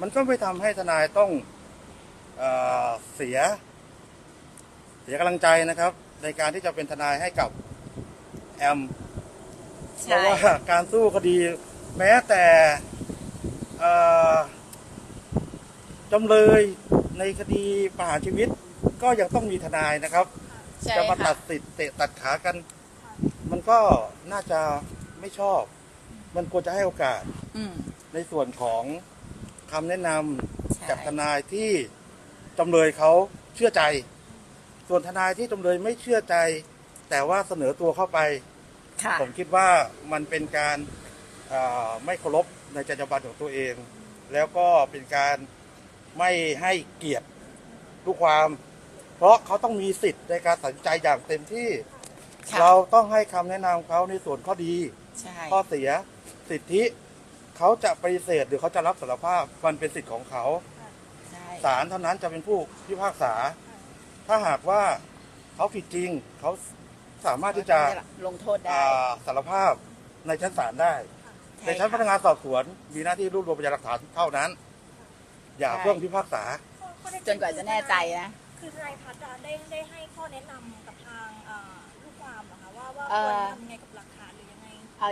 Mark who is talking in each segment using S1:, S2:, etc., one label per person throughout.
S1: มันก็ไม่ทำให้ทนายต้องเออเสีย เสียกำลังใจนะครับ ในการที่จะเป็นทนายให้กับแอมเพ
S2: ใช่
S1: ราะว่าการสู้คดีแม้แต่เอ่อจำเลยในคดีประหารชีวิตก็ยังต้องมีทนายนะครับ
S2: ใช่
S1: จะมาตั
S2: ค่ะ
S1: ดสิทธิ์เตะตัดขากัน มันก็น่าจะไม่ชอบ มันควรจะให้โอกาส
S2: อืม
S1: ในส่วนของ คำแนะน
S2: ใช่ำ
S1: จากทนายที่จำเลยเขาเชื่อใจ ส่วนทนายที่จำเลยไม่เชื่อใจ แต่ว่าเสนอตัวเข้าไป
S2: ค่ะ
S1: ผมคิดว่ามันเป็นการเอ่อไม่เคารพในจรรยาบรรณของตัวเอง แล้วก็เป็นการไม่ให้เกียรติลูกความ เพราะเขาต้องมีสิทธิ์ในการตัดสินใจอย่างเต็มที่
S2: ค่ะ
S1: เราต้องให้คำแนะนำเขาในส่วนข้อดี
S2: ใช่
S1: ข้อเสียสิทธิ เขาจะปฏิเสธหรือเขาจะรับสารภาพมันเป็นสิทธิ์ของเขา
S2: ใช่
S1: ศาลเท่านั้นจะเป็นผู้พิพากษา ถ้าหากว่าเขาผิดจริงเขาสามารถที่จะ
S2: ลงโทษได้
S1: อ่าสารภาพในชั้นศาลได้ ในชั้นพนักงานสอบสวนมีหน้าที่รวบรวมพยานหลักฐานเท่านั้น อย่าเพิ่งพิพากษา
S2: จนกว่าจะแน่ใจนะ
S3: คือทนายพัฒน์อะได้ได้ให้ข้อแนะนำกับทางเอ่อลูกความเหรอคะว่าว่า
S2: เอ่
S3: คว
S2: อ
S3: รทำยังไงกับ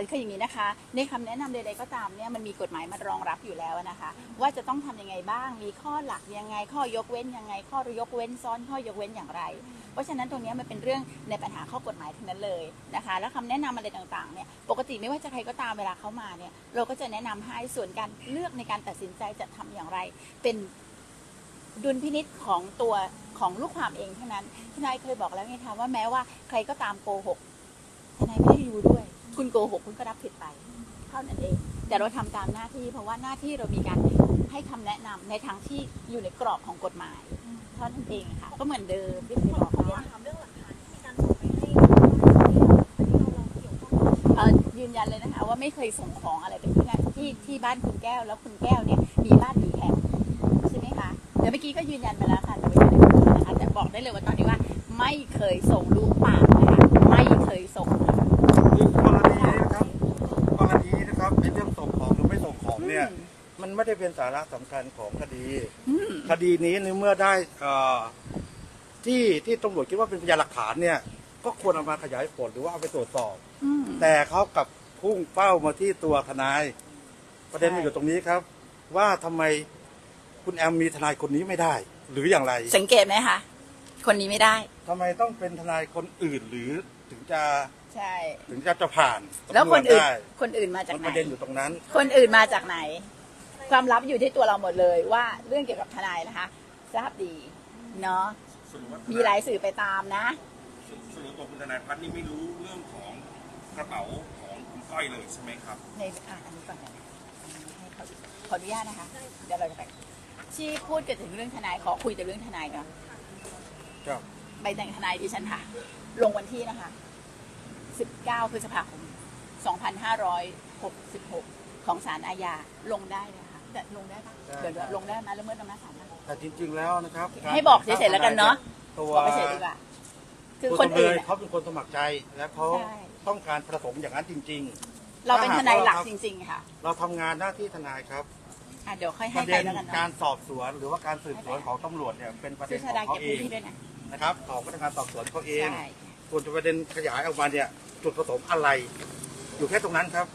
S2: คืออย่างนี้นะคะ ในคำแนะนำใดๆก็ตามเนี่ยมันมีกฎหมายมารองรับอยู่แล้วนะคะ ว่าจะต้องทำยังไงบ้าง มีข้อหลักยังไง ข้อยกเว้นยังไง ข้อยกเว้นซ้อนข้อยกเว้นอย่างไร เพราะฉะนั้นตรงนี้มันเป็นเรื่องในปัญหาข้อกฎหมายทั้งนั้นเลยนะคะ แล้วคำแนะนำอะไรต่างๆเนี่ยปกติไม่ว่าจะใครก็ตามเวลาเขามาเนี่ยเราก็จะแนะนำให้ส่วนการเลือกในการตัดสินใจจะทำอย่างไร เป็นดุลพินิษของตัวของลูกความเองเท่านั้นทนายเคยบอกแล้วไงคะว่าแม้ว่าใครก็ตามโกหกทนายไม่ได้อยู่ด้วย คุณโกหกคุณก็รับผิดไป เท่านั้นเอง แต่เราทำตามหน้าที่ เพราะว่าหน้าที่เรามีการให้คำแนะนำในทางที่อยู่ในกรอบของกฎหมายเท่านั้นเองค่ะ ก็เหมือนเดิมที่เคยบอก
S3: ขอ
S2: เขา
S3: ถามเรื่องหลักฐานที่มีการส่งไปให้ที่เราเราเกี่ยวข้อง
S2: เอ่อยืนยันเลยนะคะว่าไม่เคยส่งของอะไรไปที่นั่นที่ที่บ้านคุณแก้วแล้วคุณแก้วเนี่ยมีบ้านอยู่แถบใช่ไหมคะเดี๋ยวเมื่อกี้ก็ยืนยันไปแล้วค่ะแต่ไม่ได้พูดนะคะแต่บอกได้เลยว่าตอนนี้ว่า ไม่เคยส่งลูกปากนะคะไม่เคยส่ง
S1: เรื่องส่งของหรือไม่ส่งของเนี่ย มันไม่ได้เป็นสาระสำคัญของคดี
S2: อืม
S1: คดีนี้ในเมื่อได้เอ่อที่ที่ตำรวจคิดว่าเป็นพยานหลักฐานเนี่ย ก็ควรเอามาขยายผลหรือว่าเอาไปตรวจสอบ
S2: อืม
S1: แต่เขากลับพุ่งเป้ามาที่ตัวทนาย ประเด็นมันอยู่ตรงนี้ครับ ว่าทำไมคุณแอมมีทนายคนนี้ไม่ได้ หรืออย่างไร
S2: สังเกตไหมคะ คนนี้ไม่ได้
S1: ทำไมต้องเป็นทนายคนอื่นหรือถึงจะ
S2: ใช่
S1: ถึงจะจะผ่าน
S2: แล้วคน
S1: สำว
S2: อื่น
S1: ได้
S2: คนอื่นมาจาก
S1: มัน
S2: ไหน
S1: ประเด็นอยู่ตรงนั้น
S2: คนอื่นมาจากไหน ความลับอยู่ที่ตัวเราหมดเลยว่าเรื่องเกี่ยวกับทนายนะคะทราบดีเนาะ
S4: สรุปว่า
S2: มีหลายสื่อไปตามนะ
S4: สรุปตัวคุณทนายพัฒน์นี่ไม่รู้เรื่องของกระเป๋าของคุณก้อยเลยใช่ไหมครับ
S2: ในอ่าอันนี้ก่อนนะให้เขาดูขออนุญาตนะคะ เดี๋ยวเราจะไปที่พูดกันถึงเรื่องทนายขอคุยแต่เรื่องทนายก่อน
S1: ครับ
S2: ใบแต่งทนายดิฉันค่ะ ลงวันที่นะคะ 19 พฤษภาคม 2566 ของศาลอาญาลงได้เลยค่ะแต่ลงได้ปะเดี๋ยวๆลงได้ไหมแล้วเมื่ออำนาจศาลปะ
S1: แต่จริง ๆ แล้วนะครับาร
S2: ให้บอกเฉยๆแล้วกันเนาะ
S1: ตัว
S2: บอกไปเฉยดีกว่าคือ
S1: ตัว
S2: คน
S1: จำเล
S2: อื่น
S1: ย
S2: อะ
S1: เขาเป็นคนสมัครใจและเขา
S2: ใช่
S1: ต้องการประสงค์อย่างนั้นจริง
S2: เราเป็นทนายหลักจริง ๆ ค่ะ
S1: ๆเราทำงานหน้าที่ทนายครับ
S2: อะเดี๋ยวค่อย
S1: ป
S2: ให้
S1: ระ
S2: ไป
S1: เด็น
S2: แล้วกัน
S1: การ
S2: เนาะ
S1: สอบสวนหรือว่าการสืบสวนของตำรวจเนี่ยเป็นประเด็
S2: ซื้อนชา
S1: ข
S2: ดา
S1: องเขา
S2: เก็บ
S1: เอ
S2: พื้น
S1: ง
S2: ที่ด้วยนะ
S1: นะครับของพนักงานสอบสวนเขาเอง
S2: ใช่
S1: ส่วนประเด็นขยายออกมาเนี่ยจุดประสงค์อะไร อยู่แค่ตรงนั้นครับ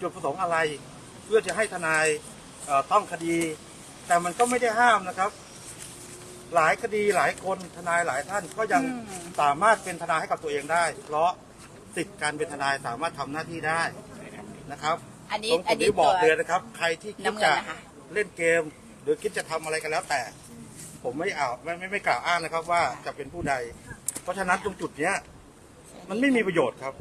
S1: จุดประสงค์อะไร เพื่อจะให้ทนายเอ่อต้องคดี แต่มันก็ไม่ได้ห้ามนะครับ หลายคดีหลายคนทนายหลายท่านก็ยัง
S2: อืม
S1: สามารถเป็นทนายให้กับตัวเองได้ เพราะสิทธิ์การเป็นทนายสามารถทำหน้าที่ได้นะครับ
S2: อันนี้
S1: ตรง
S2: อั
S1: จุ
S2: น
S1: ด
S2: นี้
S1: นี้บ
S2: ตั
S1: อ
S2: ว
S1: กเลยนะครับ ใครที่คิด
S2: น้ำเงิน
S1: จะ
S2: นะคะ
S1: เล่นเกม หรือคิดจะทำอะไรกันแล้วแต่ ผมไม่เอาไม่ไม่ไม่กล่าวอ้างนะครับว่าจะเป็นผู้ใด เพราะฉะนั้นตรงจุดเนี้ย มันไม่มีประโยชน์ครับ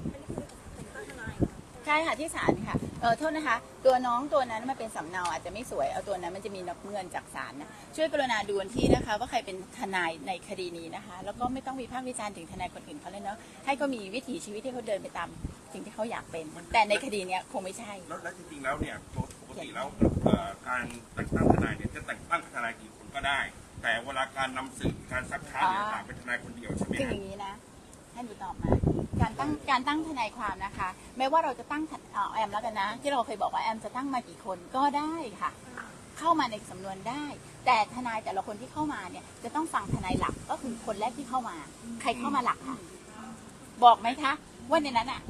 S2: ใช่ค่ะที่ศาลค่ะเออโทษนะคะ ตัวน้องตัวนั้นมันเป็นสำเนาอาจจะไม่สวยเอาตัวนั้นมันจะมีนับเงินจากศาลนะช่วยกรุณาดูวันที่นะคะ ว่าใครเป็นทนายในคดีนี้นะคะ แล้วก็ไม่ต้องวิพากษ์วิจารณ์ถึงทนายคนอื่นเขาเลยเนาะให้เขามีวิถีชีวิตที่เขาเดินไปตามสิ่งที่เขาอยากเป็น แต่ในคดีเนี้ยคงไม่ใช่
S4: แล้วแล้วจริงๆแล้วเนี่ยปกติแล้วเอ่อการแต่งตั้งทนายเนี่ยจะแต่งตั้งทนายกี่คนก็ได้ แต่เวลาการนำสืบการซักค้านเนี่ย
S2: อ่า
S4: ต่างเป็นทนายคนเดียวใช่ไหม
S2: คือ
S4: ฮะ
S2: อย่างนี้นะ ให้หนูตอบมา การตั้งการตั้งทนายความนะคะไม่ว่าเราจะตั้งทนเอ่อแอมแล้วกันนะ ที่เราเคยบอกว่าแอมจะตั้งมากี่คนก็ได้ค่ะใคเข้ามาในสำนวนได้ แต่ทนายแต่ละคนที่เข้ามาเนี่ยจะต้องฟังทนายหลักก็คือคนแรกที่เข้ามา ใครเข้ามาหลักคะบอกไหมคะว่าในนั้นอะ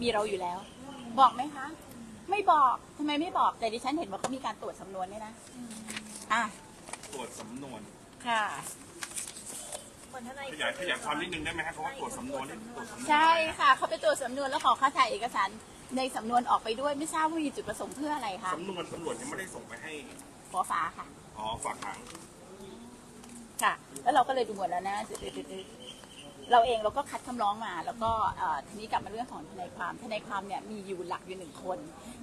S2: มีเราอยู่แล้ว บอกไหมคะ ไม่บอกทำไมไม่บอกแต่ดิฉันเห็นว่าเขามีการตรวจสำนวนด้วยนะอะ
S4: ตรวจสำนวน
S2: ค่ะ
S3: เหมือนทนาย
S4: ขยายขยายความนิดนึงได้ไหมฮะเขาว่าตรวจสำนวนนี่ตรวจสำนวน
S2: ใช่ค่ะ เขาไปตรวจสำนวนแล้วขอค่าถ่ายเอกสารในสำนวนออกไปด้วยไม่ทราบว่ามีจุดประสงค์เพื่ออะไรคะ
S4: สำนวนตำรวจยังไม่ได้ส่งไปให้
S2: หัวฟ้าค่ะ
S4: อ๋อฝากขัง
S2: ค่ะ แล้วเราก็เลยดูหมดแล้วนะตึ๊ดๆๆเราเองเราก็คัดคำร้องมา แล้วก็เอ่อทีนี้กลับมาเรื่องของทนายความทนายความเนี่ยมีอยู่หลักอยู่หนึ่งคน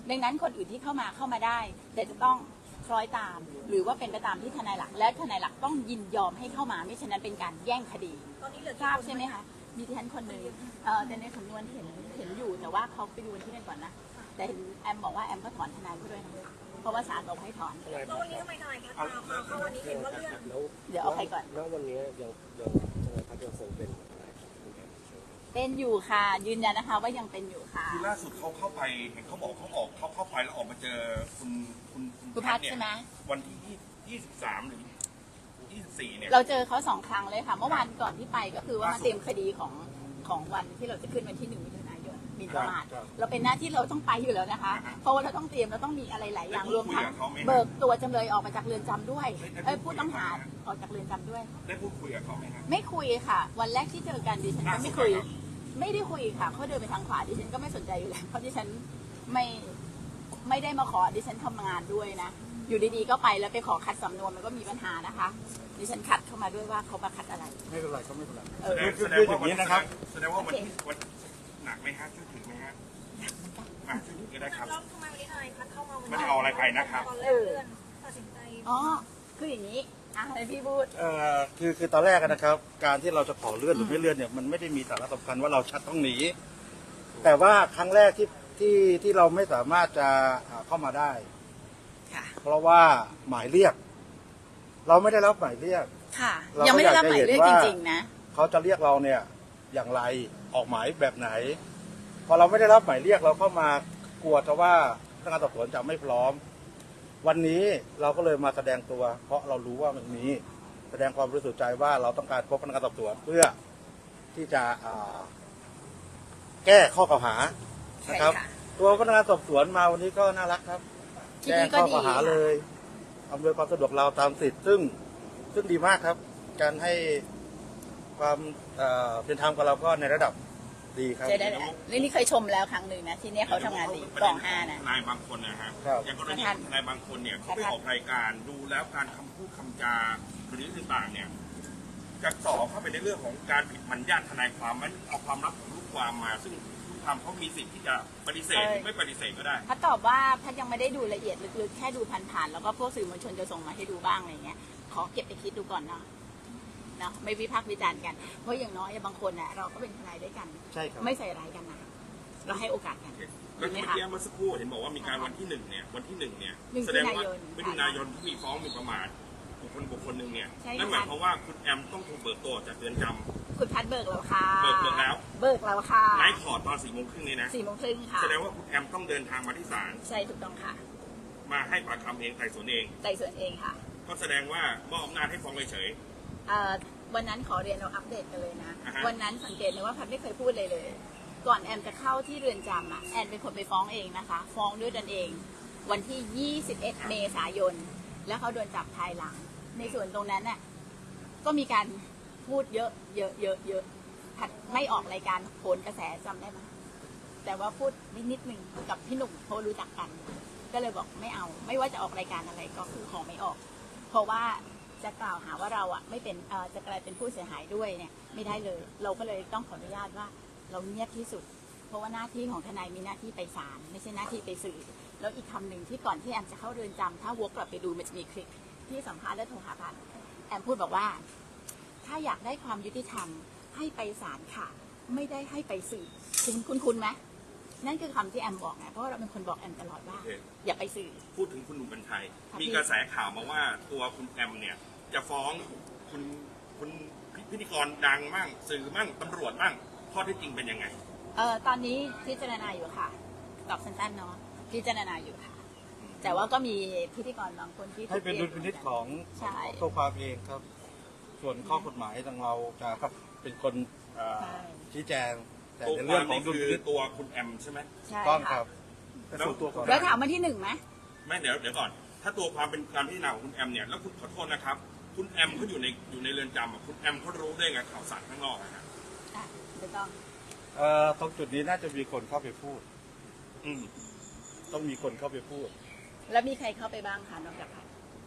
S2: ดังนั้นคนอื่นที่เข้ามาเข้ามาได้ แต่จะต้องค ล้อยตาม หรือว่าเป็นไปตามที่ทนายหลัก และทนายหลักต้องยินยอมให้เข้ามาไม่ฉะนั้นเป็นการแย่งคดี
S3: ตอนนี้เหลือ
S2: ทราบใช่ไหมคะมีที่ฉันคนหนึ่งเอ่อแต่ในสำนวนเห็นเห็นอยู่แต่ว่าเขาไปดูวันที่นั่นก่อนนะแต่เห็นแอมบอกว่าแอมก็ถอนทนายเขาด้วยนะเพราะว่าศาลบอกให้ถอน
S3: แล้ววันนี้ทำไมทนายพัฒนามาเข้าวันนี้เห็นว่าเรื่อง
S5: แล้ว
S2: เดี๋ยวเอาใครก่อน
S5: แล้ววันนี้ยังยังทนายพัฒน์ยังคงเป็นทนายของคุณแอมใช่ไหม
S2: เป็นอยู่ค่ะยืนยันนะคะว่ายังเป็นอยู่ค่ะ
S4: คือล่าสุดเขาเข้าไปเห็นเขาบอกเขาออกเขาเข้าไปแล้วออกมาเจอคุณ คุณ
S2: คุณพัฒน์
S4: เนี่ย
S2: ใช่ไหม
S4: วันที่ยี่สิบสามหรือยี่สิบสี่เนี่ย
S2: เราเจอเขาสองครั้งเลยค่ะ เมื่อวานก่อนที่ไปก็คือว่ามาเตรียมคดีของของวันที่เราจะขึ้นวันที่หนึ่งมิถุนายนหมีประมาท
S1: ครับ
S2: เราเป็นหน้าที่เราต้องไปอยู่แล้วนะคะ เพราะว่าเราต้องเตรียมเราต้องมีอะไรหลายอย่างรวมทั้ง
S4: ได้พูดคุยกับเขาไหม
S2: เบิกตัวจำเลยออกมาจากเรือนจำด้วย
S4: ได้
S2: เอ้ย
S4: พูดคุย
S2: ผู้ต้องหา
S4: กับเขาไหม
S2: ออกจากเรือนจำด้วย
S4: ได้พูดคุยกับเขาไหมครับ
S2: ไม่คุยค่ะ วันแรกที่เจอกันดิฉันก็ไม่คุยไม่ได้คุยค่ะเขาเดินไปทางขวาดิฉันก็ไม่สนใจอยู่แล้วเพราะดิฉันไม่ ไม่ได้มาขอดิฉันทำงานด้วยนะ อยู่ดีๆก็ไปแล้วไปขอคัดสำนวนมันก็มีปัญหานะคะ ดิฉันคัดเข้ามาด้วยว่าเขามาคัดอะไร
S1: ไม่เป็นไรก็ไม่เป็นไร
S2: เออ
S1: คือ
S4: แส
S1: คือ
S4: ดง
S1: คืออ
S4: ว่า
S1: ย่างนี้นะครับ
S4: แสดงว่าวัน
S2: โอเค
S4: วันหนักไหมฮะช่วยถึงไหมฮะมาช่วยถึงก็ได้ครับ
S3: แล้วทำไมวันนี้ทนายพัฒน์เข้ามาวัน
S4: ไม่ได้เอาอะไรไปนะครับ
S3: ตอนแรกเลื่อนตัดสินใจ
S2: อ๋อคืออย่างนี้อะให้พี่พูด
S1: เอ่อคือคือตอนแรกอะนะครับ การที่เราจะขอเลื่อนหรือไม่เลื่อนเนี่ยมันไม่ได้มีสาระสำคัญว่าเราชัดต้องหนีแต่ว่าครั้งแรกที่ ที่ที่เราไม่สามารถจะอ่าเข้ามาได้
S2: ค่ะ
S1: เพราะว่าหมายเรียก เราไม่ได้รับหมายเรียก
S2: ค่ะ
S1: เราก็
S2: ยังไม่ได้รับหมายเรียก
S1: อยากจะ
S2: จ
S1: เห็นว่า
S2: ริงๆนะ
S1: เขาจะเรียกเราเนี่ย อย่างไรออกหมายแบบไหน พอเราไม่ได้รับหมายเรียกเราเข้ามากลัวจะว่าพนักงานสอบสวนจะไม่พร้อม วันนี้เราก็เลยมาแสดงตัว เพราะเรารู้ว่ามันมีแสดงความบริสุทธิ์ใจว่าเราต้องการพบพนักงานสอบสวนเพื่อที่จะอ่าแก้ข้อกล่าวหา นะครับ
S2: ใช่ค่ะ
S1: ตัวพนักงานสอบสวนมาวันนี้ก็น่ารักครับ
S2: ที่
S1: แจ้ง
S2: นี่ก็
S1: ข้อ
S2: ดี
S1: กล่าวหา
S2: ค่ะ
S1: เลยอำนวยความสะดวกเราตามสิทธิ์ซึ่งซึ่งดีมากครับ การให้ความเอ่อเป็นธรรมกับเราก็ในระดับดีครับ
S2: ใช่ได้แหละเรื่องนี้เคยชมแล้วครั้งหนึ่งนะ ที่เนี่ยเขาทำงานดีกองห้านะ
S4: ทนายบางคนนะฮะ
S1: ครับ
S4: อย่างกรณีของทนายบางคนเนี่ยเขาไป
S2: ครับ
S4: ออกรายการดูแล้วการคำพูดคำจาหรือต่างๆเนี่ยจะสอบเข้าไปในเรื่องของการผิดมัญญาติทนายความมันเอาความลับของลูกความมา ซึ่ง ลูกความเขามีสิทธิ์ที่จะปฏิเสธหรือไม่ปฏิเสธก็ได้
S2: พัดตอบว่าพัดยังไม่ได้ดูละเอียดลึกๆ แค่ดูผ่านๆ แล้วก็พวกสื่อมวลชนจะส่งมาให้ดูบ้างอะไรเงี้ย ขอเก็บไปคิดดูก่อนเนาะเนาะไม่วิพากษ์วิจารณ์กัน เพราะอย่างน้อยบางคนน่ะเราก็เป็นทนายด้วยกัน
S1: ใช่ครับ
S2: ไม่ใส่ร้ายกันนะเราให้โอกาสกัน
S4: แล้วเมื่อกี้เมื่อสักครู่เห็นบอกว่ามีการวันที่หนึ่งเนี่ยวันที่หนึ่งเนี่ย
S2: หนึ่ง
S4: แสดงว่า
S2: มิถุนายน
S4: มิถุนายนที่มีฟ้องหมีประมาทบุคคลบุคคลหนึ่งเนี่ย
S2: ใช่ค่ะ
S4: นั่นหมายความว่าคุณแอมต้องถูกเบิกตัวออกจากเรือนจำ
S2: คุณพัดเบิกเราค่ะ
S4: เบิกเบิกแล้ว
S2: เบิกเราค่ะ
S4: ไลฟ์คอร์ดตอนสี่โมงครึ่งนี้นะ
S2: สี่โมงครึ่งค่ะ
S4: แสดงว่าคุณแอมต้องเดินทางมาที่ศาล
S2: ใช่ถูกต้องค่ะ
S4: มาให้ปากคำเองไต่สวนเอง
S2: ไต่สวนเองค่ะ
S4: ก็แสดงว่ามอบอำนาจให้ฟ้องเฉย
S2: เอ่อวันนั้นขอเรียนเราอัปเดตกันเลยนะ
S4: อ่าฮะ
S2: วันนั้นสังเกตเลยว่าพัดไม่เคยพูดเลยเลย ก่อนแอมจะเข้าที่เรือนจำอะแอนเป็นคนไปฟ้องเองนะคะ ฟ้องด้วยตนเอง วันที่ 21 เมษายน แล้วเขาโดนจับภายหลัง ในส่วนตรงนั้นน่ะก็มีการ พูดเยอะ เยอะเยอะเยอะพัดไม่ออกรายการโผลกระแสจำได้ไหมแต่ว่าพูดนิดนิดหนึ่งกับพี่หนุ่มเพราะรู้จักกัน ก็เลยบอกไม่เอา ไม่ว่าจะออกรายการอะไรก็คือขอไม่ออก เพราะว่าจะกล่าวหาว่าเราอะไม่เป็นเอ่อจะกลายเป็นผู้เสียหายด้วยเนี่ย ไม่ได้เลย เราก็เลยต้องขออนุญาตว่า เราเงียบที่สุด เพราะว่าหน้าที่ของทนายมีหน้าที่ไปศาลไม่ใช่หน้าที่ไปสื่อ แล้วอีกคำหนึ่งที่ก่อนที่แอมจะเข้าเรือนจำถ้าวกกลับไปดูมันจะมีคลิปที่สัมภาษณ์และโทรหาพันแอมพูดบอกว่า ถ้าอยากได้ความยุติธรรมให้ไปศาลค่ะ ไม่ได้ให้ไปสื่อคุณคุณคุณไหมนั่นคือคำที่แอมบอกไงเพราะว่าเราเป็นคนบอกแอมตลอดว่า
S4: โอเค
S2: อย่าไปสื่อ
S4: ๆพูดถึงคุณหนุ่มกัญชัย
S2: ครับ
S4: มี
S2: พี่
S4: กระแสข่าวมาว่าตัวคุณแอมเนี่ย จะฟ้องคุณคุณพิธีกรดังมั่ง สื่อมั่งตำรวจมั่งข้อเที่จริงเป็นยังไง
S2: เอ่อตอนนี้พิจารณาอยู่ค่ะ ตอบสั้นๆเนาะพิจารณาอยู่ค่ะ
S4: อ
S2: แต่ว่าก็มีพิธีกรบางคนที่
S1: ให้เป็นดุลพินิจของ
S2: ใช่
S1: ตัวความเองครับ ส่วนข้อกฎหมายทางเราจะครับเป็นคนเอ่อ
S2: ใช่
S1: ชี้แจง แต่
S4: ตัว
S1: ใน
S4: ค
S1: เรื่
S4: วา
S1: อง
S4: ม
S1: ของ
S4: นี่
S1: ดุล
S4: คื
S1: พิ
S4: อ
S1: นิจ
S4: ตัวคุณแอมใช่ไหม
S2: ใช่
S1: ต้องค
S2: ค่ะ
S1: รับเป็นส่วนตัวของ
S2: แล้วถามมาที่หนึ่งไหม
S4: ไม่เดี๋ยวเดี๋ยวก่อน ถ้าตัวความเป็นการพิจารณาของคุณแอมเนี่ยแล้วคุณขอโทษนะครับ คุณแอมเขาอยู่ในอยู่ในเรือนจำอะคุณแอมเขารู้ได้ไงข่าวสารข้างนอกอะฮะ
S2: อะไม่ต้อง
S1: เอ่อตรงจุดนี้น่าจะมีคนเข้าไปพูด
S4: อืม
S1: ต้องมีคนเข้าไปพูด
S2: แล้วมีใครเข้าไปบ้างคะนอกจากใคร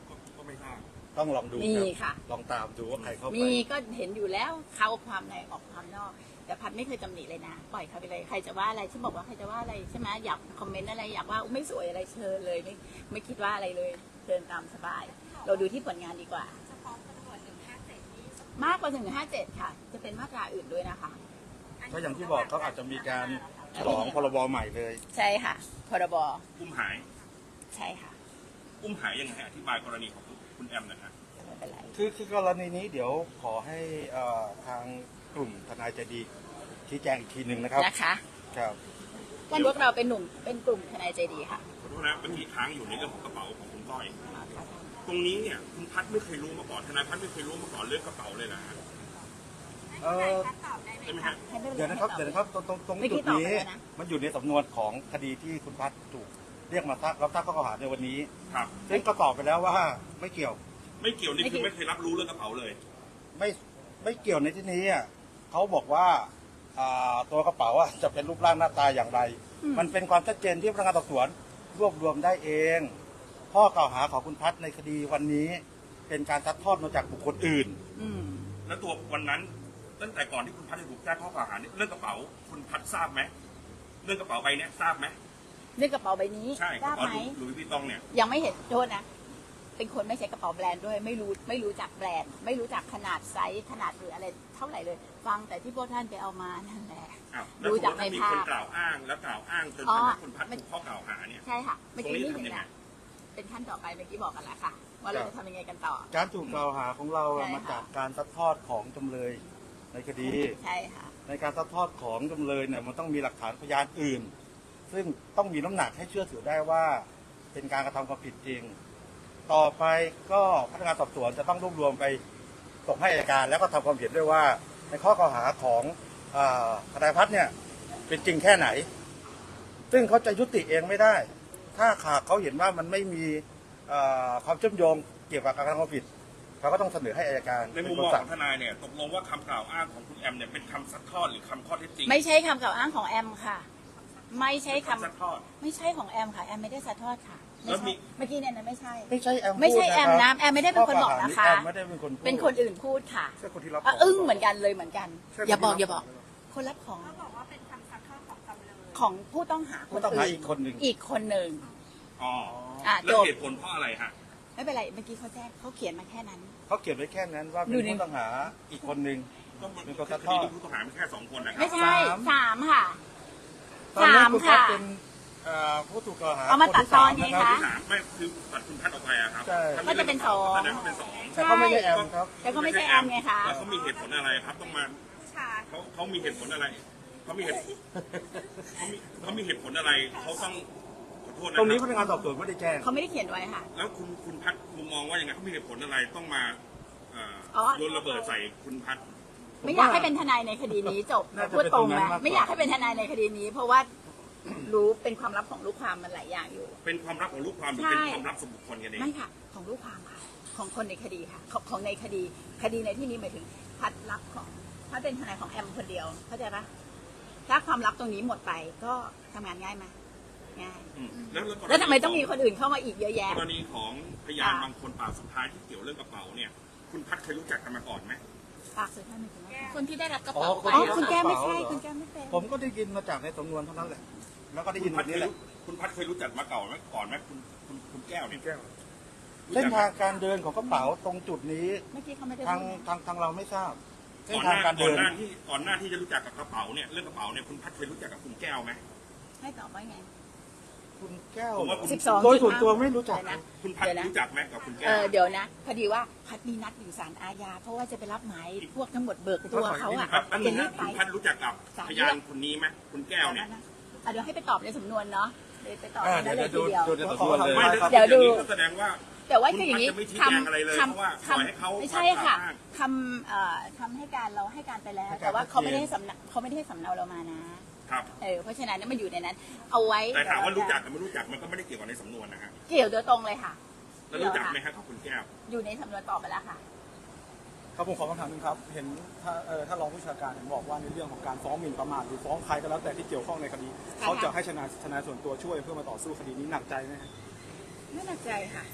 S4: ก็ก็ไม่ทราบ
S1: ต้องลองดู
S2: มี
S1: รับ
S2: ค่ะ
S1: ลองตามดูว่าใครเข้าไป
S2: มีก็เห็นอยู่แล้วเข้าความในออกความนอก แต่พัดไม่เคยตำหนิเลยนะ ปล่อยเขาไปเลยใครจะว่าอะไรที่บอกว่าใครจะว่าอะไรใช่ไหมอยากคอมเมนต์อะไรอยากว่าไม่สวยอะไรเชิญเลยไม่ไม่คิดว่าอะไรเลยเชิญตามสบาย เราดูที่ผลงานดีกว่า
S3: เฉพาะตำรวจหนึ่งห้าเจ็ดนี่
S2: มากกว่าหนึ่งห้าเจ็ดค่ะ จะเป็นมาตราอื่นด้วยนะคะ
S1: ก็อย่างที่บอกเขาอาจจะมีการฉลองพรบใหม่เลย
S2: ใช่ค่ะพรบ
S4: อุ้มหาย
S2: ใช่ค่ะ
S4: อุ้มหายยังไงอธิบายกรณีของ คุณแอมหนะฮะ
S2: ไม่เป็นไร
S1: คือคือกรณีนี้เดี๋ยวขอให้เอ่อทางกลุ่มทนายใจดีชี้แจงอีกทีหนึ่งนะครับ
S2: นะคะ
S1: ครับ
S2: วันพวกเราเป็นหนุ่มเป็นกลุ่มทนายใจดีค่ะ
S4: ขอโทษนะเมื่อกี้ค้างอยู่ในเรื่องของกระเป๋าของคุณก้อย ตรงนี้เนี่ยคุณพัดไม่เคยรู้มาก่อนทนายพัดไม่เคยรู้มาก่อนเรื่องกระเป๋าเลยนะฮะ
S1: เอ่อ
S3: ตอบได้ไหม
S4: ใช่ไหม
S3: คะ
S4: ฮะ
S1: เดี๋ยวนะครับ เดี๋ยวนะครับ ตรงตรงตรง
S2: เมื่อกี้
S1: จุดนี้
S2: ตอบไปแล้วนะ
S1: มันอยู่ในสำนวนของคดีที่คุณพัฒน์ถูก เรียกมาทราบรับทราบข้อกล่าวหาในวันนี้
S4: ครับ
S1: ซึ่งก็ตอบไปแล้วว่าไม่เกี่ยว
S4: ไม่เกี่ยวนี่คือไม่เคยรับรู้เรื่องกระเป๋าเลย
S1: ไม่ไม่เกี่ยวในที่นี้อะเขาบอกว่าอ่าตัวกระเป๋าอะจะเป็นรูปร่างหน้าตาอย่างไร
S2: อืม
S1: มันเป็นความชัดเจนที่พนักงานสอบสวนรวบรวมได้เอง ข้อกล่าวหาของคุณพัฒน์ในคดีวันนี้ เป็นการซัดทอดมาจากบุคคลอื่น
S2: อืม
S4: แล้วตัววันนั้น ตั้งแต่ก่อนที่คุณพัดจะถูกแจ้งข้อกล่าวหาเนี่ยเรื่องกระเป๋า คุณพัดทราบไหมเรื่องกระเป๋าใบเนี้ยทราบไหม
S2: เรื่องกระเป๋าใบนี้
S4: ใช่ก
S2: ท
S4: ระ
S2: ราบ
S4: เป๋า
S2: ไหม
S4: หลุยส์วิตตองเนี่ย
S2: ยังไม่เห็นโทษนะ เป็นคนไม่ใช้กระเป๋าแบรนด์ด้วย ไม่รู้ไม่รู้จักแบรนด์ ไม่รู้จักขนาดไซส์ขนาดหรืออะไรเท่าไหร่เลย ฟังแต่ที่พวกท่านไปเอามานั่นแหละ
S4: อ้าวแล้ว
S2: ดู
S4: สม
S2: จาก
S4: มติถ้ามี
S2: ในภาพ
S4: คนกล่าวอ้างแล้วกล่าวอ้างจน
S2: อ๋อ
S4: ทำให้คุณพัดถูกข้อกล่าวหาเนี่ย
S2: ใช่ค่ะ เมื่อ
S4: ตรง
S2: กี้
S4: นี้
S2: นี่
S4: ทำ
S2: เห็น
S4: ยังไง
S2: แล้วเป็นขั้นต่อไปเมื่อกี้บอกกันแล้วค่ะ ว่าเราจะทำยังไงกันต่อ
S1: การถูกกล่าวหาของเราอะ
S2: ใช่ค่ะ
S1: มาจากการซัดทอดของจำเลยในคดี
S2: ใช่ค่ะ
S1: ในการซัดทอดของจำเลยเนี่ยมันต้องมีหลักฐานพยานอื่น ซึ่งต้องมีน้ำหนักให้เชื่อถือได้ว่า เป็นการกระทำความผิดจริง ต่อไปก็พนักงานสอบสวนจะต้องรวบรวมไปส่งให้อัยการ แล้วก็ทำความเห็นด้วยว่า ในข้อกล่าวหาของอาทนายพัฒน์เนี่ยเป็นจริงแค่ไหน ซึ่งเขาจะยุติเองไม่ได้ ถ้าหากเขาเห็นว่ามันไม่มีอ่าความเชื่อมโยงเกี่ยวกับการกระทำความผิดเขาก็ต้องเสนอให้อัยการ
S4: ในมุม
S1: เป็
S4: ม
S1: ค
S4: อง
S1: สั่
S4: ของทนายเนี่ยตกลงว่าคำกล่าวอ้างของคุณแอมเนี่ยเป็นคำซัดทอดหรือคำข้อเท็จจริง
S2: ไม่ใช่คำกล่าวอ้างของแอมค่ะ ไม่ใช่คำ
S4: ซัดทอด
S2: ไม่ใช่ของแอมค่ะแอมไม่ได้สะทอดค่ะไม่
S4: แล้วมี
S2: ใช่เมื่อกี้เนี่ยนะไม่ใช่
S1: ไม่ใช่แอม
S2: ไม่ใช่
S1: พูด
S2: แอม
S1: ค
S2: นะ
S1: รับ
S2: แอมไม่ได้เป็นคนบอกนะคะ
S1: ข้กล่าวหาแอมไม่ได้เป็นคนพูด
S2: เป็นคนอื่นพูดค่ะ
S1: ใช่คนที่รับ
S2: อะ
S1: ข
S2: อึ้งเหมือนกันเลยเหมือนกัน
S1: ใช่
S2: อย่าบอก
S1: คนที่
S2: อย่าบอก คนรับของ
S3: เขาบอกว่าเป็นคำซัดทอดของจำเลย
S2: ของผู้ต้องหาค
S1: ผู้
S2: น
S1: ต้องหา
S2: อื่น
S1: อีกคนหนึ่ง
S2: อีกคนหนึ่ง
S4: อ๋อ
S2: อะ
S4: แล้
S2: จ
S4: ว
S2: บ
S4: เหตุผลเพราะอะไรฮะ
S2: ไม่เป็นไรเมื่อกี้เขาแจ้งเขาเขียนมาแค่นั้น
S1: เขาเขียนไว้แค่นั้นว่า
S2: อ
S1: เป็
S2: ยู่
S1: น
S2: ใน
S1: ผู้ต้องหาอีกคนหนึ่ง
S4: ก็มัน
S1: เป็นคนซั
S4: ค
S1: ดทอ
S4: ดี
S1: ด
S4: ที่ผู้ต้องหามีแค่สองคนนะครั
S2: ไม่
S4: บ
S2: ใช่
S1: สาม
S2: สามค่ะ
S1: ตอนนี้
S2: สาม
S1: คุณพัฒน์
S2: ค่ะ
S1: เป็นเอ่อผู้ถูกกล่าวหา
S2: เอามาตัดตอน
S1: คที่
S2: ไง
S1: สาม
S2: คะ
S1: รับ
S4: ที่สามไม่คือตัดคุณพัดออกไปอะครับ
S1: ใช่
S4: ถ้า
S2: ก็จะเป็นสอง
S4: แสดงว่าเป็นสอง
S1: แต่เขาไม่ใช่แอมครับ
S2: แต่ก็ไม่ใช่แอมไงคะ
S4: แล้วเขามีเหตุผลอะไรครับต้องมา
S3: ชา
S4: เขาเขามีเหตุผลอะไรเขามีเหตุเขามีเขามีเหตุผลอะไรเขาต้องขอโทษนะ
S1: ตรงนี้
S4: ค
S1: พ
S4: รับ
S1: นักงานสอบสวนไม่ได้แจ้ง
S2: เขาไม่ได้เขียนไว้ค่ะ
S4: แล้วคุณคุณพัดมุมมองว่ายังไงเขามีเหตุผลอะไรต้องมาเอ่อ
S2: อ๋อ
S4: โยนระเบิดใส่คุณพัด
S2: ไม่อยากให้เป็นทนายในคดีนี้จบ
S1: น่าจะ
S2: พูดตรง
S1: เป็นตรงนั้
S2: นะ
S1: นมากกว่า
S2: ไม่อยากให้เป็นทนายในคดีนี้ เพราะว่ารู้เป็นความลับของลูกความมันหลายอย่างอยู่
S4: เป็นความลับของลูกความหรือ
S2: ใช่
S4: เป็นความลับส่วนบุคคลกันเอง
S2: ไม่ค่ะ ของลูกความค่ะ ของคนในคดีค่ะ ของของในคดี คดีในที่นี้หมายถึงพัดลับของพัดเป็นทนายของแอมคนเดียวเข้าใจปะถ้าความลับตรงนี้หมดไปก็ทำงานง่ายไหมง่าย
S4: อืมแล้วกรณี
S2: แล้วทำไมต้องมีคนอื่นเข้ามาอีกเยอะแยะ
S4: กรณีของพยาน
S2: อ่า
S4: บางคนปากสุดท้ายที่เกี่ยวเรื่องกระเป๋าเนี่ย คุณพัดเคยรู้จักกันมาก่อนไหม
S2: ฝากสื่อท่านหนึ่งนะ
S3: คนที่ได้รับกระ
S1: อ๋อ
S3: เป๋า
S1: คน
S2: อ๋อ
S1: ที่รับ
S2: คุณแก้มไม่
S1: กระ
S2: ใช่
S1: เป๋าเหรอ
S2: คุณแก้มไม่เป็น
S1: ผมก็ได้ยินมาจากในสำนวนเท่านั้นแหละ แล้วก็ได้ยิ
S4: คุ
S1: น
S4: ณ
S1: แบ
S4: พัด
S1: บ
S4: เค
S1: นี้
S4: ย
S1: แหละ
S4: รู้คุณพัดเคยรู้จักมาเก่าไหมก่อนไหมคุณคุณคุณแก้วเนี่ย
S1: เส้นทางการเดินของกระเป๋าตรงจุดนี้
S2: เมื่อกี้เขาไม่ได้
S1: ทาง
S2: พูดนะ
S1: ทางทางเราไม่ทราบเส้น
S4: ก่อนห
S1: ทาง
S4: น้า
S1: การ
S4: ก่อ
S1: เดิ
S4: น
S1: น
S4: หน้าที่ก่อนหน้าที่จะรู้จักกับกระเป๋าเนี่ยเรื่องกระเป๋าเนี่ยคุณพัดเคยรู้จักกับคุณแก้วไหม
S2: ให้ตอบว่าไง
S1: คุณแก้ว
S4: ผมว่าคุณ
S2: สิบสอง
S1: โดยส่วนตัวไม่รู้จัก
S2: เดี๋ยวนะ
S4: คุณพัด
S2: เดี๋ยวนะ
S4: รู้จักไหมกับคุณแก้
S2: เอ
S4: ว
S2: อเดี๋ยวนะ พอดีว่าพัดมีนัดอยู่ศาลอาญาเพราะว่าจะไปรับหมายพวกทั้งหมดเบิกตัวเขาอะ
S4: ครับอัน
S2: จะ
S4: นี้
S2: รีบไป
S4: คุณพัดรู้จักกับพยานคนนี้ไหมคุณแก้วเนี่ย
S2: อะเดี๋ยวให้ไปตอบในสำนวนเนาะเลยไปต่อ
S1: อ่า
S2: กัน
S1: เดี๋ยว
S2: เลย
S1: เดี๋ยว
S2: ที
S1: ดู
S2: เดียว
S1: ดูในสำนวนเลย
S4: ไม่
S1: นะครับ
S2: เดี๋ยวดู
S4: อางนี้ก็แสดงว่า
S2: แต่ว่าคืออย่างนี้
S4: คุณพัฒน์จะไม่ชี้แจงอะไรเลยเพราะว่าปล่อยให้เขา
S2: ไม่ใช่ค่ะ
S4: อ้าง
S2: คำเอ่อคำให้การเราให้การไปแล้ว
S1: ให้การ
S2: แต่ว่าเขาไม่ได้
S1: ชัดเจน
S2: สำเนาเขาไม่ได้ให้สำเนาเรามานะ
S4: ครับ
S2: เออเพราะฉะนั้นเนี่ยมันอยู่ในนั้น เอาไว้
S4: แต่ถามว่ารู้จักกับไม่รู้จักมันก็ไม่ได้เกี่ยวกับในสำนวนนะฮะ
S2: เกี่ยวโดยตรงเลยค่ะ
S4: แล้วรู้จักไหมฮะกับคุณแก้ว
S2: อยู่ในสำนวนตอบไปแล้วค่ะ
S6: ครับผมขอคำถามหนึงครับ เห็นถ้าเอ่อถ้ารองผู้บัญชาการเห็นบอกว่าในเรื่องของการฟ้องหมิ่นประมาทหรือฟ้องใครก็แล้วแต่ที่เกี่ยวข้องในคดี
S2: ค่ะ
S6: เขาจะให้ชนะทนายส่วนตัวช่วยเพื่อมาต่อสู้คดีนี้หนักใจไหมฮะ
S2: ไม่หนักใจค่ะ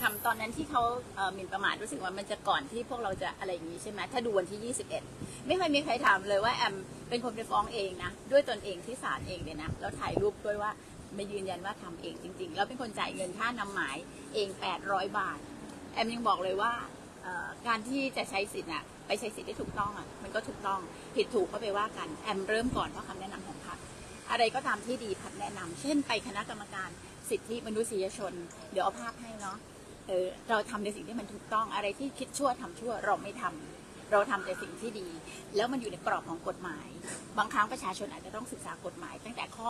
S2: ทำตอนนั้นที่เขาเอ่อหมิ่นประมาทรู้สึกว่ามันจะก่อนที่พวกเราจะอะไรอย่างนี้ใช่ไหมถ้าดูวันที่ 21 ไม่เคยมีใครถามเลยว่าแอม เป็นคนไปฟ้องเองนะ ด้วยตนเองที่ศาลเองเลยนะแล้วถ่ายรูปด้วยว่าม่ยืนยันว่าทำเองจริง ๆ แล้วเป็นคนจ่ายเงินค่านำหมายเอง 800 บาท แอมยังบอกเลยว่าการที่จะใช้สิทธิ์อะไปใช้สิทธิ์ได้ถูกต้องอะมันก็ถูกต้องผิดถูกก็ไปว่ากันแอมเริ่มก่อนเพราะคำแนะนำของพรรคอะไรก็ตามที่ดีพัดแนะนำเช่นไปคณะกรรมการสิทธิมนุษยชน เดี๋ยวเอาภาพให้เนาะเออเราทำในสิ่งที่มันถูกต้องอะไรที่คิดชั่วทำชั่วเราไม่ทำ เราทำแต่สิ่งที่ดี แล้วมันอยู่ในกรอบของกฎหมาย บางครั้งประชาชนอาจจะต้องศึกษากฎหมาย ตั้งแต่ข้อ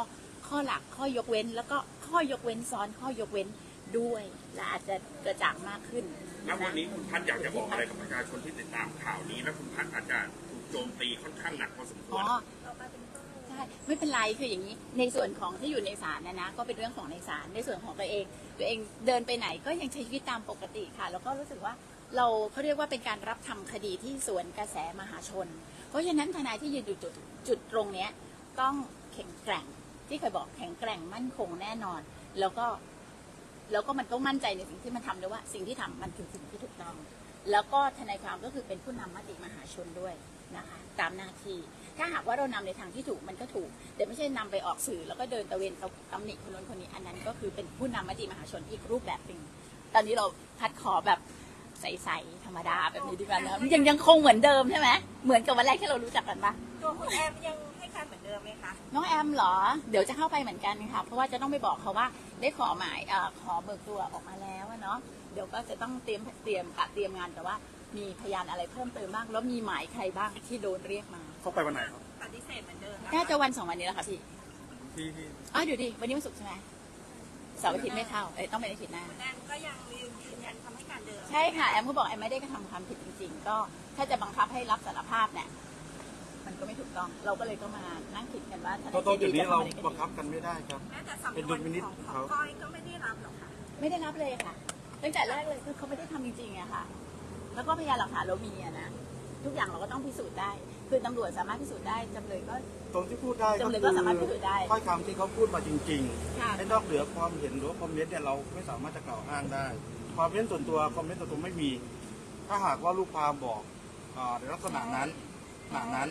S2: ข้อหลักข้อยกเว้น แล้วก็ข้อยกเว้นซ้อนข้อยกเว้นด้วย และอาจจะกระจ่างมากขึ้น
S4: แล้ววันนี้คุณพัฒน์อยากจะบอกอะไรกับประชาชนที่ติดตามข่าวนี้ และคุณพัฒน์อาจจะถูกโจมตีค่อนข้างหนักพอสมคว
S2: อ๋
S4: ร
S2: อใช่ไม่เป็นไรคืออย่างนี้ ในส่วนของที่อยู่ในศาลนะนะ ก็เป็นเรื่องของในศาลในส่วนของตัวเอง ตัวเองเดินไปไหนก็ยังใช้ชีวิตตามปกติค่ะ แล้วก็รู้สึกว่า เราเขาเรียกว่าเป็นการรับทำคดีที่สวนกระแสมหาชน เพราะฉะนั้นทนายที่ยืนอยู่จุดจุดตรงเนี้ยต้องแข็งแกร่งที่เคยบอกแข็งแกร่งมั่นคงแน่นอน แล้วก็แล้วก็มันต้องมั่นใจในสิ่งที่มันทำด้วยว่า สิ่งที่ทำมันคือสิ่งที่ถูกต้อง แล้วก็ทนายความก็คือเป็นผู้นำมติมหาชนด้วยนะคะตามหน้าที่ ถ้าหากว่าเรานำในทางที่ถูกมันก็ถูก แต่ไม่ใช่นำไปออกสื่อ แล้วก็เดินตะเวนตำหนิคนนู้นคนนี้อันนั้น ก็คือเป็นผู้นำมติมหาชนอีกรูปแบบหนึ่งตอนนี้เราพัดขอแบบ ใสๆธรรมดาแบบนี้ดีกว่านะยังยังคงเหมือนเดิมใช่ไหมเหมือนกับวันแรกที่เรารู้จักกันปะ
S3: ตัวคุณแอมยังให้การเหมือนเดิมไหมคะ
S2: น้องแอมเหรอ เดี๋ยวจะเข้าไปเหมือนกันค่ะเพราะว่าจะต้องไปบอกเขาว่าได้ขอหมายเอ่อขอเบิกตัวออกมาแล้วอะเนาะเดี๋ยวก็จะต้องเตรียมเตรียมกะเตรียมงานแต่ว่า มีพยานอะไรเพิ่มเติมบ้าง แล้วมีหมายใครบ้างที่โดนเรียกมา
S6: เขาไปวันไหนครับ
S3: ปฏิเสธเหมือนเดิมนะ
S2: น่าจะวันสองวันนี้แหละค่ะพี่
S6: ที่ที่
S2: อ๋อเดี๋ยวดิวันนี้วันศุกร์ใช่ไหมเสาร์อาทิตย์ไม่เข้าเอ้ยต้องเป็นอาทิตย์หน้า
S3: คุณแอมก็ยังยืนยันคำ ให้การเดิม
S2: ใช่ค่ะแอมก็บอกแอมไม่ได้กระทำความผิดจริง ๆ ก็ถ้าจะบังคับให้รับสารภาพเนี่ยมันก็ไม่ถูกต้อง เราก็เลยต้องมานั่งคิดกันว่า
S1: เพราะตรงจุดนี้เราบังคับกันไม่ได้ครับ
S3: แม้แต่สำน
S1: เป็นดุ
S3: วน
S1: ลพินิจ
S3: ของ
S1: ของ
S3: ของ
S1: เขา
S3: ก้อยก็ไม่ได้รับหรอกค่ะ
S2: ไม่ได้รับเลยค่ะ ตั้งแต่แรกเลยคือเขาไม่ได้ทำจริงๆอะค่ะ แล้วก็พยานหลักฐานเรามีอะนะทุกอย่างเราก็ต้องพิสูจน์ได้ คือตำรวจสามารถพิสูจน์ได้จำเลยก็
S1: ตรงที่พูดได้ก็
S2: จำเลย
S1: คื
S2: ก็
S1: อ
S2: สามารถพิสูจน์ได้
S1: ถ้อยคำที่เขาพูดมาจริง
S2: ค่ะ
S1: ๆไอ้นอกเหนือความเห็นหรือว่าคอมเมนต์เนี่ยเราไม่สามารถจะกล่าวอ้างได้ ความเห็นส่วนตัวความเมนส่วนตัวไม่มี ถ้าหากว่าลูกความบอกอาในลักษณะนั้นขณะนั้น